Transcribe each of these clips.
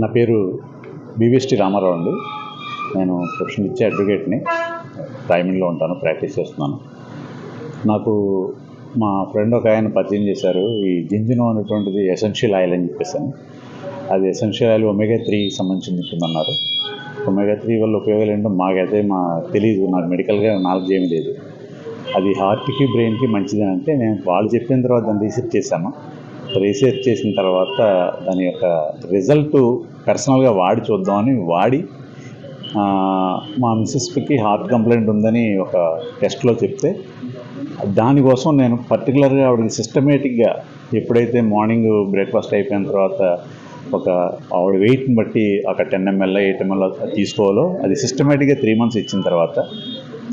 నా పేరు బీవీఎస్టీ రామారావు అండి. నేను ప్రొఫెషన్ ఇచ్చే అడ్వకేట్ని. రాయమండ్రిలో ఉంటాను ప్రాక్టీస్ చేస్తున్నాను. నాకు మా ఫ్రెండ్ ఒక ఆయన పరిచయం చేశారు. ఈ జింజినో అనేటువంటిది ఎసెన్షియల్ ఆయిల్ అని చెప్పేసాను. అది ఎసెన్షియల్ ఆయిల్ ఒమేగా త్రీ సంబంధించింది ఉంటుందన్నారు ఒమేగా త్రీ వల్ల ఉపయోగాలు ఏంటో మాకైతే మా తెలియదు నాకు మెడికల్గా నాలెడ్జ్ ఏమీ లేదు. అది హార్ట్కి బ్రెయిన్కి మంచిది అని అంటే నేను వాళ్ళు చెప్పిన తర్వాత దాన్ని రీసెర్చ్ చేశాను. రీసెర్చ్ చేసిన తర్వాత దాని యొక్క రిజల్ట్ పర్సనల్గా వాడి చూద్దామని వాడి మా మిస్సెస్కి హార్ట్ కంప్లైంట్ ఉందని ఒక టెస్ట్లో చెప్తే దానికోసం నేను పర్టికులర్గా ఆవిడకి సిస్టమేటిక్గా ఎప్పుడైతే మార్నింగ్ బ్రేక్ఫాస్ట్ అయిపోయిన తర్వాత ఒక ఆవిడ వెయిట్ని బట్టి ఒక టెన్ ఎంఎల్ ఎయిట్ ఎంఎల్ తీసుకోవాలో అది సిస్టమేటిక్గా త్రీ మంత్స్ ఇచ్చిన తర్వాత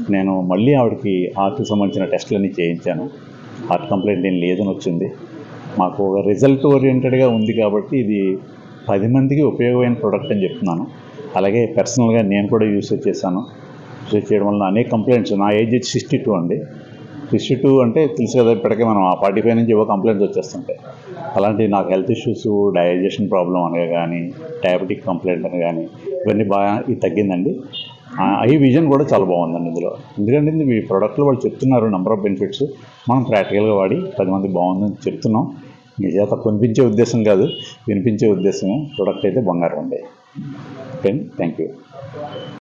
నేను మళ్ళీ ఆవిడకి హార్ట్కి సంబంధించిన టెస్టులన్నీ చేయించాను. హార్ట్ కంప్లైంట్ ఏం లేదని వచ్చింది. మాకు ఒక రిజల్ట్ ఓరియంటెడ్గా ఉంది కాబట్టి ఇది పది మందికి ఉపయోగమైన ప్రోడక్ట్ అని చెప్తున్నాను. అలాగే పర్సనల్గా నేను కూడా యూసేజ్ చేశాను. యూసేజ్ చేయడం వల్ల అనేక కంప్లైంట్స్ నా ఏజ్ సిక్స్టీ టూ అండి. సిక్స్టీ టూ అంటే తెలుసు కదా ఇప్పటికే మనం ఆ ఫార్టీ ఫైవ్ నుంచి ఏవో కంప్లైంట్స్ వచ్చేస్తుంటాయి. అలాంటి నాకు హెల్త్ ఇష్యూస్ డైజెషన్ ప్రాబ్లం అనగా కానీ డయాబెటిక్ కంప్లైంట్ అని కానీ ఇవన్నీ బాగా ఇది తగ్గిందండి. ఐ విజన్ కూడా చాలా బాగుందండి ఇందులో. ఎందుకంటే ఇది మీ ప్రోడక్ట్లో వాళ్ళు చెప్తున్నారు నెంబర్ ఆఫ్ బెనిఫిట్స్ మనం ప్రాక్టికల్గా వాడి పది మంది బాగుందని చెప్తున్నాం. చేత కొనిపించే ఉద్దేశం కాదు వినిపించే ఉద్దేశం ప్రోడక్ట్ అయితే బంగారం ఉండే ఓకే థ్యాంక్ యూ